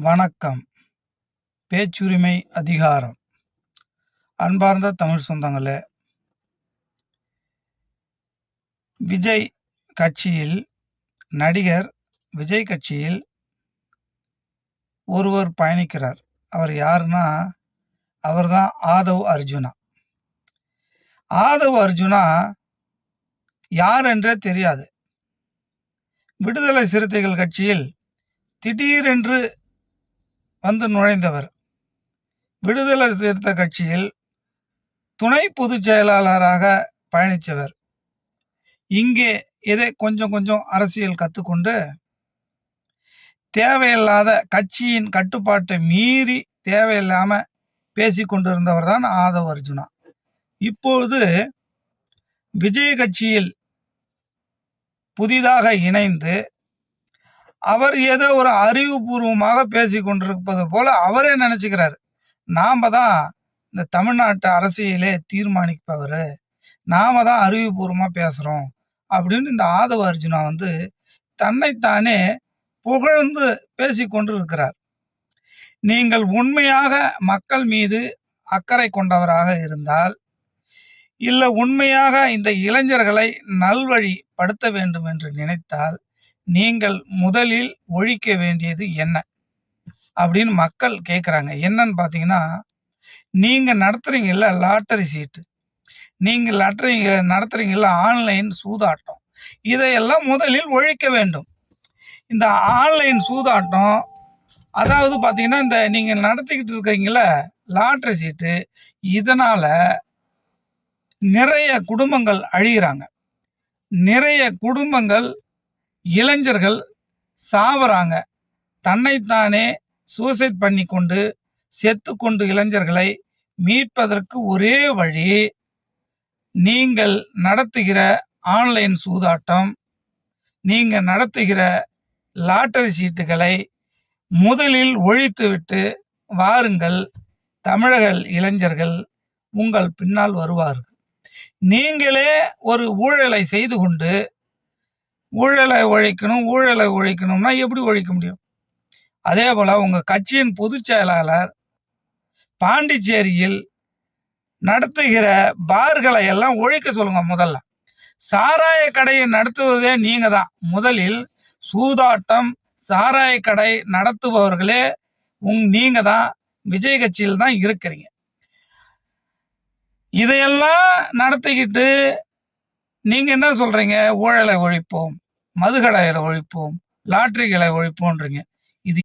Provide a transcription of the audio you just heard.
வணக்கம். பேச்சுரிமை அதிகாரம். அன்பார்ந்த தமிழ் சொந்தங்களே விஜய் கட்சியில் நடிகர் விஜய் கட்சியில் ஒருவர் பயணிக்கிறார். அவர் யாருன்னா அவர்தான் ஆதவ் அர்ஜுனா. ஆதவ் அர்ஜுனா யார் என்றே தெரியாது. விடுதலை சிறுத்தைகள் கட்சியில் திடீரென்று வந்து நுழைந்தவர். விடுதலை சீர்த்த கட்சியில் துணை பொதுச் செயலாளராக பயணித்தவர். இங்கே இதை கொஞ்சம் கொஞ்சம் அரசியல் கற்றுக்கொண்டு தேவையில்லாத கட்சியின் கட்டுப்பாட்டை மீறி தேவையில்லாம பேசி கொண்டிருந்தவர் தான் ஆதவ் அர்ஜுனா. இப்பொழுது விஜய கட்சியில் புதிதாக இணைந்து அவர் ஏதோ ஒரு அறிவுபூர்வமாக பேசி கொண்டிருப்பது போல அவரே நினைச்சுக்கிறாரு. நாம தான் இந்த தமிழ்நாட்டு அரசியலே தீர்மானிப்பவர். நாம தான் அறிவுபூர்வமாக பேசுகிறோம் அப்படின்னு இந்த ஆதவ அர்ஜுனா வந்து தன்னைத்தானே புகழ்ந்து பேசி கொண்டு இருக்கிறார் நீங்கள் உண்மையாக மக்கள் மீது அக்கறை கொண்டவராக இருந்தால் இல்லை உண்மையாக இந்த இளைஞர்களை நல்வழிப்படுத்த வேண்டும் என்று நினைத்தால் நீங்கள் முதலில் ஒழிக்க வேண்டியது என்ன? அப்படின்னு மக்கள் கேட்குறாங்க என்னன்னு பார்த்தீங்கன்னா நீங்கள் நடத்துறீங்கல்ல லாட்டரி சீட்டு. நீங்கள் நடத்துறீங்க நடத்துறீங்கல்ல ஆன்லைன் சூதாட்டம். இதையெல்லாம் முதலில் ஒழிக்க வேண்டும். இந்த ஆன்லைன் சூதாட்டம் அதாவது பார்த்தீங்கன்னா இந்த நீங்கள் நடத்திக்கிட்டு இருக்கிறீங்கள லாட்டரி சீட்டு இதனால் நிறைய குடும்பங்கள் அழிகிறாங்க நிறைய குடும்பங்கள் இளைஞர்கள் சாவறாங்க. தன்னைத்தானே சூசைட் பண்ணி கொண்டு செத்து கொண்டு இளைஞர்களை மீட்பதற்கு ஒரே வழி நீங்கள் நடத்துகிற ஆன்லைன் சூதாட்டம் நீங்கள் நடத்துகிற லாட்டரி சீட்டுகளை முதலில் ஒழித்துவிட்டு வாருங்கள். தமிழக இளைஞர்கள் உங்கள் பின்னால் வருவார்கள். நீங்களே ஒரு ஊழலை செய்து கொண்டு ஊழலை ஒழிக்கணும் ஊழலை ஒழிக்கணும்னா எப்படி ஒழிக்க முடியும்? அதே போல் உங்கள் கட்சியின் பொதுச் செயலாளர் பாண்டிச்சேரியில் நடத்துகிற பார்களை எல்லாம் ஒழிக்க சொல்லுங்க முதல்ல. சாராய கடையை நடத்துவதே நீங்க தான். முதலில் சூதாட்டம் சாராய கடை நடத்துபவர்களே உங் நீங்க தான். விஜய் கட்சியில் தான் இருக்கிறீங்க. இதையெல்லாம் நடத்திக்கிட்டு நீங்க என்ன சொல்றீங்க? ஊழலை ஒழிப்போம் மதுக்கடைகளை ஒழிப்போம் லாட்டரிகளை ஒழிப்போன்றீங்க இது